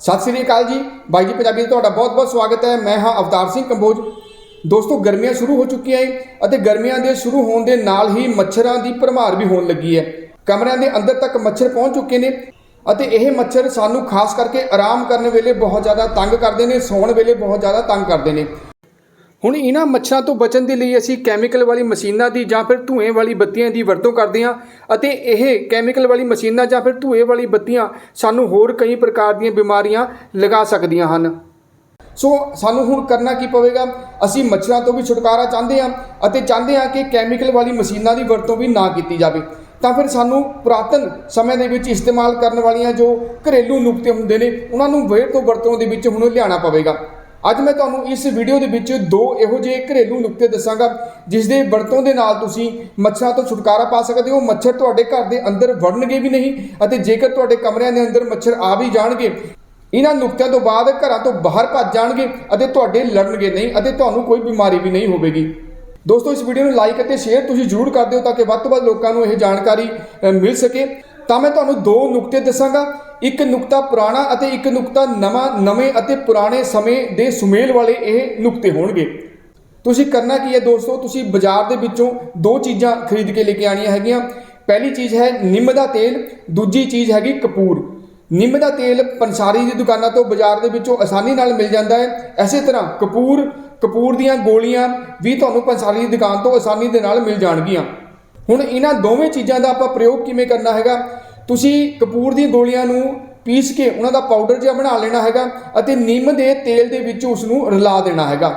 ਸਤਿ ਸ੍ਰੀ ਅਕਾਲ ਜੀ। ਬਾਈ ਜੀ ਪੰਜਾਬੀ ਦਾ ਤੁਹਾਡਾ ਬਹੁਤ-ਬਹੁਤ ਸਵਾਗਤ ਹੈ। ਮੈਂ ਹਾਂ ਅਵਤਾਰ ਸਿੰਘ ਕੰਬੋਜ। ਦੋਸਤੋ, ਗਰਮੀਆਂ ਸ਼ੁਰੂ ਹੋ ਚੁੱਕੀਆਂ ਹੈ ਅਤੇ ਗਰਮੀਆਂ ਦੇ ਸ਼ੁਰੂ ਹੋਣ ਦੇ ਨਾਲ ਹੀ ਮੱਛਰਾਂ ਦੀ ਭਰਮਾਰ ਵੀ ਹੋਣ ਲੱਗੀ ਹੈ। ਕਮਰਿਆਂ ਦੇ ਅੰਦਰ ਤੱਕ ਮੱਛਰ ਪਹੁੰਚ ਚੁੱਕੇ ਨੇ ਅਤੇ ਇਹ ਮੱਛਰ ਸਾਨੂੰ ਖਾਸ ਕਰਕੇ ਆਰਾਮ ਕਰਨ ਵੇਲੇ ਬਹੁਤ ਜ਼ਿਆਦਾ ਤੰਗ ਕਰਦੇ ਨੇ, ਸੌਣ ਵੇਲੇ ਬਹੁਤ ਜ਼ਿਆਦਾ ਤੰਗ ਕਰਦੇ ਨੇ। ਹੁਣ ਇਹਨਾਂ ਮੱਛਰਾਂ ਤੋਂ ਬਚਣ ਦੇ ਲਈ ਅਸੀਂ ਕੈਮੀਕਲ ਵਾਲੀ ਮਸ਼ੀਨਾਂ ਦੀ ਜਾਂ ਫਿਰ ਧੂਏ ਵਾਲੀ ਬੱਤੀਆਂ ਦੀ ਵਰਤੋਂ ਕਰਦੇ ਹਾਂ ਅਤੇ ਇਹ ਕੈਮੀਕਲ ਵਾਲੀ ਮਸ਼ੀਨਾਂ ਜਾਂ ਫਿਰ ਧੂਏ ਵਾਲੀ ਬੱਤੀਆਂ ਸਾਨੂੰ ਹੋਰ ਕਈ ਪ੍ਰਕਾਰ ਦੀਆਂ ਬਿਮਾਰੀਆਂ ਲਗਾ ਸਕਦੀਆਂ ਹਨ। ਸੋ ਸਾਨੂੰ ਹੁਣ ਕਰਨਾ ਕੀ ਪਵੇਗਾ? ਅਸੀਂ ਮੱਛਰਾਂ ਤੋਂ ਵੀ ਛੁਟਕਾਰਾ ਚਾਹੁੰਦੇ ਹਾਂ ਅਤੇ ਚਾਹੁੰਦੇ ਹਾਂ ਕਿ ਕੈਮੀਕਲ ਵਾਲੀ ਮਸ਼ੀਨਾਂ ਦੀ ਵਰਤੋਂ ਵੀ ਨਾ ਕੀਤੀ ਜਾਵੇ। ਤਾਂ ਫਿਰ ਸਾਨੂੰ ਪੁਰਾਤਨ ਸਮੇਂ ਦੇ ਵਿੱਚ ਇਸਤੇਮਾਲ ਕਰਨ ਵਾਲੀਆਂ ਜੋ ਘਰੇਲੂ ਨੁਕਤੇ ਹੁੰਦੇ ਨੇ, ਉਹਨਾਂ ਨੂੰ ਵੇਰ ਤੋਂ ਵਰਤੋਂ ਦੇ ਵਿੱਚ ਹੁਣ ਲਿਆਉਣਾ ਪਵੇਗਾ। ਅੱਜ ਮੈਂ ਤੁਹਾਨੂੰ ਇਸ ਵੀਡੀਓ ਦੇ ਵਿੱਚ ਦੋ ਇਹੋ ਜਿਹੇ ਘਰੇਲੂ ਨੁਕਤੇ ਦੱਸਾਂਗਾ ਜਿਸ ਦੇ ਵਰਤੋਂ ਦੇ ਨਾਲ ਤੁਸੀਂ ਮੱਛਰਾਂ ਤੋਂ ਛੁਟਕਾਰਾ ਪਾ ਸਕਦੇ ਹੋ, ਮੱਛਰ ਤੁਹਾਡੇ ਘਰ ਦੇ ਅੰਦਰ ਵੜਨਗੇ ਵੀ ਨਹੀਂ ਅਤੇ ਜੇਕਰ ਤੁਹਾਡੇ ਕਮਰਿਆਂ ਦੇ ਅੰਦਰ ਮੱਛਰ ਆ ਵੀ ਜਾਣਗੇ, ਇਹਨਾਂ ਨੁਕਤਿਆਂ ਤੋਂ ਬਾਅਦ ਘਰਾਂ ਤੋਂ ਬਾਹਰ ਭੱਜ ਜਾਣਗੇ ਅਤੇ ਤੁਹਾਡੇ ਲੜਨਗੇ ਨਹੀਂ ਅਤੇ ਤੁਹਾਨੂੰ ਕੋਈ ਬਿਮਾਰੀ ਵੀ ਨਹੀਂ ਹੋਵੇਗੀ। ਦੋਸਤੋ, ਇਸ ਵੀਡੀਓ ਨੂੰ ਲਾਈਕ ਅਤੇ ਸ਼ੇਅਰ ਤੁਸੀਂ ਜ਼ਰੂਰ ਕਰ ਦਿਓ ਤਾਂ ਕਿ ਵੱਧ ਤੋਂ ਵੱਧ ਲੋਕਾਂ ਨੂੰ ਇਹ ਜਾਣਕਾਰੀ ਮਿਲ ਸਕੇ। ਤਾਂ ਮੈਂ ਤੁਹਾਨੂੰ ਦੋ ਨੁਕਤੇ ਦੱਸਾਂਗਾ। ਇੱਕ ਨੁਕਤਾ ਪੁਰਾਣਾ ਅਤੇ ਇੱਕ ਨੁਕਤਾ ਨਵਾਂ, ਨਵੇਂ ਅਤੇ ਪੁਰਾਣੇ ਸਮੇਂ ਦੇ ਸੁਮੇਲ ਵਾਲੇ ਇਹ ਨੁਕਤੇ ਹੋਣਗੇ। ਤੁਸੀਂ ਕਰਨਾ ਕੀ ਹੈ ਦੋਸਤੋ? ਤੁਸੀਂ ਬਾਜ਼ਾਰ ਦੇ ਵਿੱਚੋਂ ਦੋ ਚੀਜ਼ਾਂ ਖਰੀਦ ਕੇ ਲੈ ਕੇ ਆਣੀਆਂ ਹੈਗੀਆਂ। ਪਹਿਲੀ ਚੀਜ਼ ਹੈ ਨਿੰਮ ਦਾ ਤੇਲ, ਦੂਜੀ ਚੀਜ਼ ਹੈਗੀ ਕਪੂਰ। ਨਿੰਮ ਦਾ ਤੇਲ ਪੰਸਾਰੀ ਦੀ ਦੁਕਾਨਾਂ ਤੋਂ ਬਾਜ਼ਾਰ ਦੇ ਵਿੱਚੋਂ ਆਸਾਨੀ ਨਾਲ ਮਿਲ ਜਾਂਦਾ ਹੈ। ਐਸੇ ਤਰ੍ਹਾਂ ਕਪੂਰ ਕਪੂਰ ਦੀਆਂ ਗੋਲੀਆਂ ਵੀ ਤੁਹਾਨੂੰ ਪੰਸਾਰੀ ਦੀ ਦੁਕਾਨ ਤੋਂ ਆਸਾਨੀ ਦੇ ਨਾਲ ਮਿਲ ਜਾਣਗੀਆਂ। ਹੁਣ ਇਹਨਾਂ ਦੋਵੇਂ ਚੀਜ਼ਾਂ ਦਾ ਆਪਾਂ ਪ੍ਰਯੋਗ ਕਿਵੇਂ ਕਰਨਾ ਹੈਗਾ? ਤੁਸੀਂ ਕਪੂਰ ਦੀਆਂ ਗੋਲੀਆਂ ਨੂੰ ਪੀਸ ਕੇ ਉਹਨਾਂ ਦਾ ਪਾਊਡਰ ਜਿਹਾ ਬਣਾ ਲੈਣਾ ਹੈਗਾ ਅਤੇ ਨਿੰਮ ਦੇ ਤੇਲ ਦੇ ਵਿੱਚ ਉਸ ਨੂੰ ਰਲਾ ਦੇਣਾ ਹੈਗਾ।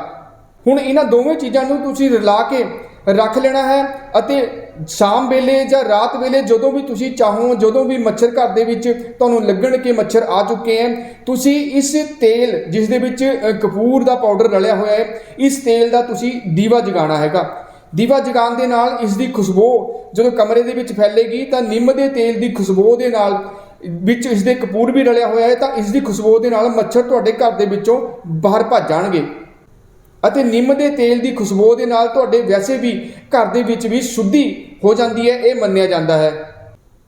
ਹੁਣ ਇਹਨਾਂ ਦੋਵੇਂ ਚੀਜ਼ਾਂ ਨੂੰ ਤੁਸੀਂ ਰਲਾ ਕੇ ਰੱਖ ਲੈਣਾ ਹੈ ਅਤੇ ਸ਼ਾਮ ਵੇਲੇ ਜਾਂ ਰਾਤ ਵੇਲੇ ਜਦੋਂ ਵੀ ਤੁਸੀਂ ਚਾਹੋ, ਜਦੋਂ ਵੀ ਮੱਛਰ ਘਰ ਦੇ ਵਿੱਚ ਤੁਹਾਨੂੰ ਲੱਗਣ ਕਿ ਮੱਛਰ ਆ ਚੁੱਕੇ ਹਨ ਤੁਸੀਂ ਇਸ ਤੇਲ ਜਿਸ ਦੇ ਵਿੱਚ ਕਪੂਰ ਦਾ ਪਾਊਡਰ ਰਲਿਆ ਹੋਇਆ ਹੈ, ਇਸ ਤੇਲ ਦਾ ਤੁਸੀਂ ਦੀਵਾ ਜਗਾਉਣਾ ਹੈਗਾ। ਦੀਵਾ ਜਗਾਉਣ ਦੇ ਨਾਲ ਇਸ ਦੀ ਖੁਸ਼ਬੂ ਜਦੋਂ ਕਮਰੇ ਦੇ ਵਿੱਚ ਫੈਲੇਗੀ ਤਾਂ ਨਿੰਮ ਦੇ ਤੇਲ ਦੀ ਖੁਸ਼ਬੂ ਦੇ ਨਾਲ ਵਿੱਚ ਇਸ ਦੇ ਕਪੂਰ ਵੀ ਰਲਿਆ ਹੋਇਆ ਹੈ ਤਾਂ ਇਸ ਦੀ ਖੁਸ਼ਬੂ ਦੇ ਨਾਲ ਮੱਛਰ ਤੁਹਾਡੇ ਘਰ ਦੇ ਵਿੱਚੋਂ ਬਾਹਰ ਭੱਜ ਜਾਣਗੇ। ਅਤੇ ਨਿੰਮ ਦੇ ਤੇਲ ਦੀ ਖੁਸ਼ਬੂ ਦੇ ਨਾਲ ਤੁਹਾਡੇ ਵੈਸੇ ਵੀ ਘਰ ਦੇ ਵਿੱਚ ਵੀ ਸ਼ੁੱਧੀ ਹੋ ਜਾਂਦੀ ਹੈ, ਇਹ ਮੰਨਿਆ ਜਾਂਦਾ ਹੈ।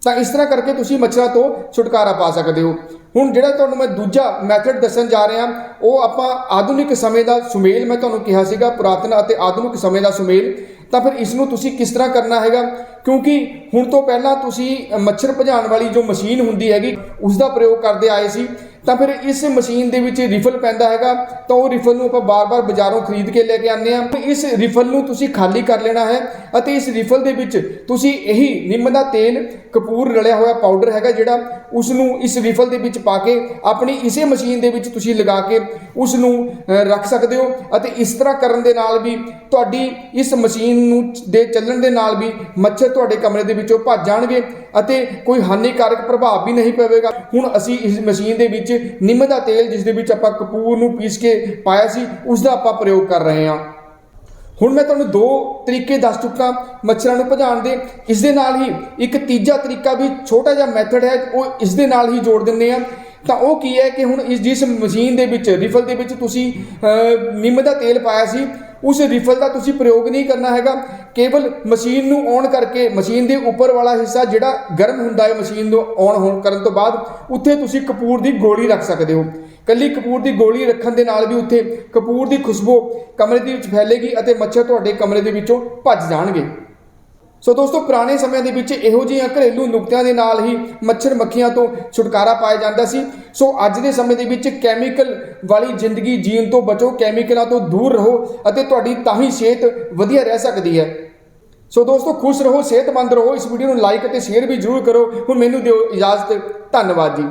ਤਾਂ ਇਸ ਤਰ੍ਹਾਂ ਕਰਕੇ ਤੁਸੀਂ ਮੱਛਰਾਂ ਤੋਂ ਛੁਟਕਾਰਾ ਪਾ ਸਕਦੇ ਹੋ। ਹੁਣ ਜਿਹੜਾ ਤੁਹਾਨੂੰ ਮੈਂ ਦੂਜਾ ਮੈਥਡ ਦੱਸਣ ਜਾ ਰਿਹਾ, ਉਹ ਆਪਾਂ ਆਧੁਨਿਕ ਸਮੇਂ ਦਾ ਸੁਮੇਲ ਮੈਂ ਤੁਹਾਨੂੰ ਕਿਹਾ ਸੀਗਾ, ਪੁਰਾਤਨ ਅਤੇ ਆਧੁਨਿਕ ਸਮੇਂ ਦਾ ਸੁਮੇਲ। ਤਾਂ ਫਿਰ ਇਸ ਨੂੰ ਤੁਸੀਂ ਕਿਸ ਤਰ੍ਹਾਂ ਕਰਨਾ ਹੈਗਾ? ਕਿਉਂਕਿ ਹੁਣ ਤੋਂ ਪਹਿਲਾਂ ਤੁਸੀਂ ਮੱਛਰ ਭਜਾਉਣ ਵਾਲੀ ਜੋ ਮਸ਼ੀਨ ਹੁੰਦੀ ਹੈਗੀ ਉਸ ਦਾ ਪ੍ਰਯੋਗ ਕਰਦੇ ਆਏ ਸੀ। ਤਾਂ ਫਿਰ ਇਸ ਮਸ਼ੀਨ ਦੇ ਵਿੱਚ ਰਿਫਲ ਪੈਂਦਾ ਹੈਗਾ, ਤਾਂ ਉਹ ਰਿਫਲ ਨੂੰ ਆਪਾਂ ਬਾਰ-ਬਾਰ ਬਾਜ਼ਾਰੋਂ ਖਰੀਦ ਕੇ ਲੈ ਕੇ ਆਉਂਦੇ ਆ ਇਸ ਰਿਫਲ ਨੂੰ ਤੁਸੀਂ ਖਾਲੀ ਕਰ ਲੈਣਾ ਹੈ ਅਤੇ ਇਸ ਰਿਫਲ ਦੇ ਵਿੱਚ ਤੁਸੀਂ ਇਹੀ ਨਿੰਮ ਦਾ ਤੇਲ, ਕਪੂਰ ਰਲਿਆ ਹੋਇਆ ਪਾਊਡਰ ਹੈਗਾ ਜਿਹੜਾ ਉਸ ਨੂੰ ਇਸ ਰਿਫਲ ਦੇ ਵਿੱਚ ਪਾ ਕੇ ਆਪਣੀ ਇਸੇ ਮਸ਼ੀਨ ਦੇ ਵਿੱਚ ਤੁਸੀਂ ਲਗਾ ਕੇ ਉਸ ਨੂੰ ਰੱਖ ਸਕਦੇ ਹੋ ਅਤੇ ਇਸ ਤਰ੍ਹਾਂ ਕਰਨ ਦੇ ਨਾਲ ਵੀ ਤੁਹਾਡੀ ਇਸ ਮਸ਼ੀਨ ਨੂੰ ਦੇ ਚੱਲਣ ਦੇ ਨਾਲ ਵੀ ਮੱਛਰ ਤੁਹਾਡੇ ਕਮਰੇ ਦੇ ਵਿੱਚੋਂ ਭੱਜ ਜਾਣਗੇ। ਅਤੇ ਕੋਈ ਹਾਨੀਕਾਰਕ ਪ੍ਰਭਾਵ ਵੀ ਨਹੀਂ ਪਵੇਗਾ। ਹੁਣ ਅਸੀਂ ਇਸ ਮਸ਼ੀਨ ਦੇ ਵਿੱਚ ਨਿੰਮ ਦਾ ਤੇਲ, ਜਿਸ ਦੇ ਵਿੱਚ ਆਪਾਂ ਕਪੂਰ ਨੂੰ ਪੀਸ ਕੇ ਪਾਇਆ ਸੀ, ਉਸ ਦਾ ਆਪਾਂ ਪ੍ਰਯੋਗ ਕਰ ਰਹੇ ਹਾਂ। ਹੁਣ ਮੈਂ ਤੁਹਾਨੂੰ ਦੋ ਤਰੀਕੇ ਦੱਸ ਚੁੱਕਾ ਮੱਛਰਾਂ ਨੂੰ ਭਜਾਉਣ ਦੇ। ਇਸ ਦੇ ਨਾਲ ਹੀ ਇੱਕ ਤੀਜਾ ਤਰੀਕਾ ਵੀ ਛੋਟਾ ਜਿਹਾ ਮੈਥਡ ਹੈ, ਉਹ ਇਸ ਦੇ ਨਾਲ ਹੀ ਜੋੜ ਦਿੰਦੇ ਆ ਤਾਂ ਉਹ ਕੀ ਹੈ ਕਿ ਹੁਣ ਇਸ, ਜਿਸ ਮਸ਼ੀਨ ਦੇ ਵਿੱਚ ਰਿਫਲ ਦੇ ਵਿੱਚ ਤੁਸੀਂ ਨਿੰਮ ਦਾ ਤੇਲ ਪਾਇਆ ਸੀ ਉਸ ਰਿਫਲ ਦਾ ਤੁਸੀਂ ਪ੍ਰਯੋਗ ਨਹੀਂ ਕਰਨਾ ਹੈਗਾ। ਕੇਵਲ ਮਸ਼ੀਨ ਨੂੰ ਔਨ ਕਰਕੇ, ਮਸ਼ੀਨ ਦੇ ਉੱਪਰ ਵਾਲਾ ਹਿੱਸਾ ਜਿਹੜਾ ਗਰਮ ਹੁੰਦਾ ਹੈ, ਮਸ਼ੀਨ ਨੂੰ ਔਨ ਹੋਣ ਕਰਨ ਤੋਂ ਬਾਅਦ, ਉੱਥੇ ਤੁਸੀਂ ਕਪੂਰ ਦੀ ਗੋਲੀ ਰੱਖ ਸਕਦੇ ਹੋ। ਕੱਲੀ ਕਪੂਰ ਦੀ ਗੋਲੀ ਰੱਖਣ ਦੇ ਨਾਲ ਵੀ ਉੱਥੇ ਕਪੂਰ ਦੀ ਖੁਸ਼ਬੂ ਕਮਰੇ ਦੇ ਵਿੱਚ ਫੈਲੇਗੀ ਅਤੇ ਮੱਛਰ ਤੁਹਾਡੇ ਕਮਰੇ ਦੇ ਵਿੱਚੋਂ ਭੱਜ ਜਾਣਗੇ। ਸੋ ਦੋਸਤੋ, ਪੁਰਾਣੇ ਸਮਿਆਂ ਦੇ ਵਿੱਚ ਇਹੋ ਜਿਹੀਆਂ ਘਰੇਲੂ ਨੁਕਤਿਆਂ ਦੇ ਨਾਲ ਹੀ ਮੱਛਰ ਮੱਖੀਆਂ ਤੋਂ ਛੁਟਕਾਰਾ ਪਾਇਆ ਜਾਂਦਾ ਸੀ। ਸੋ ਅੱਜ ਦੇ ਸਮੇਂ ਦੇ ਵਿੱਚ ਕੈਮੀਕਲ ਵਾਲੀ ਜ਼ਿੰਦਗੀ ਜੀਣ ਤੋਂ ਬਚੋ, ਕੈਮੀਕਲਾਂ ਤੋਂ ਦੂਰ ਰਹੋ ਅਤੇ ਤੁਹਾਡੀ ਤਾਂ ਹੀ ਸਿਹਤ ਵਧੀਆ ਰਹਿ ਸਕਦੀ ਹੈ। ਸੋ ਦੋਸਤੋ, ਖੁਸ਼ ਰਹੋ, ਸਿਹਤਮੰਦ ਰਹੋ। ਇਸ ਵੀਡੀਓ ਨੂੰ ਲਾਈਕ ਅਤੇ ਸ਼ੇਅਰ ਵੀ ਜ਼ਰੂਰ ਕਰੋ। ਹੁਣ ਮੈਨੂੰ ਦਿਓ ਇਜਾਜ਼ਤ। ਧੰਨਵਾਦ ਜੀ।